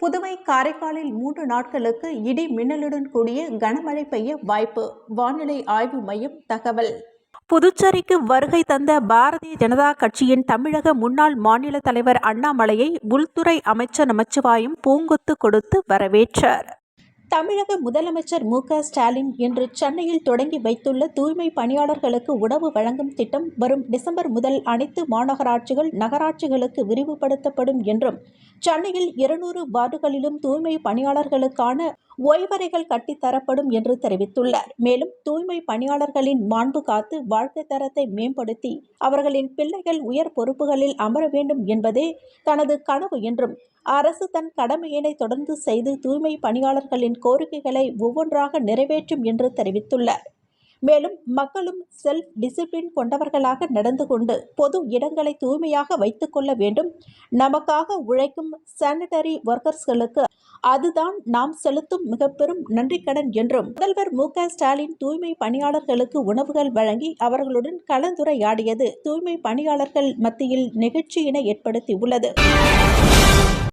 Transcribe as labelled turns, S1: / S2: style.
S1: புதுவை காரைக்காலில் மூன்று நாட்களுக்கு இடி மின்னலுடன் கூடிய கனமழை பெய்ய வாய்ப்பு. வானிலை ஆய்வு மையம் தகவல். புதுச்சேரிக்கு வருகை தந்த பாரதிய ஜனதா கட்சியின் தமிழக முன்னாள் மாநில தலைவர் அண்ணாமலையை உள்துறை அமைச்சர் நமச்சிவாயம் பூங்கொத்து கொடுத்து வரவேற்றார். தமிழக முதலமைச்சர் மு ஸ்டாலின் இன்று சென்னையில் தொடங்கி வைத்துள்ள தூய்மை பணியாளர்களுக்கு உணவு வழங்கும் திட்டம் வரும் டிசம்பர் முதல் அனைத்து மாநகராட்சிகள் நகராட்சிகளுக்கு விரிவுபடுத்தப்படும் என்றும் சென்னையில் இருநூறு வார்டுகளிலும் தூய்மை பணியாளர்களுக்கான ஓய்வறைகள் கட்டித்தரப்படும் என்று தெரிவித்துள்ளார். மேலும் தூய்மை பணியாளர்களின் மாண்பு காத்து வாழ்க்கை தரத்தை மேம்படுத்தி அவர்களின் பிள்ளைகள் உயர் பொறுப்புகளில் அமர வேண்டும் என்பதே தனது கனவு என்றும் அரசு தன் கடமையினை தொடர்ந்து செய்து தூய்மை பணியாளர்களின் கோரிக்கைகளை ஒவ்வொன்றாக நிறைவேற்றும் என்று தெரிவித்துள்ளார். மேலும் மக்களும் செல்ஃப் டிசிப்ளின் கொண்டவர்களாக நடந்து கொண்டு பொது இடங்களை தூய்மையாக வைத்துக்கொள்ள வேண்டும். நமக்காக உழைக்கும் சானிட்டரி ஒர்க்கர்ஸ்களுக்கு அதுதான் நாம் செலுத்தும் மிக பெரும் நன்றிக்கடன் என்றும் முதல்வர் மு க ஸ்டாலின் தூய்மை பணியாளர்களுக்கு உணவுகள் வழங்கி அவர்களுடன் கலந்துரையாடியது தூய்மை பணியாளர்கள் மத்தியில் நெகிழ்ச்சியினை ஏற்படுத்தியுள்ளது.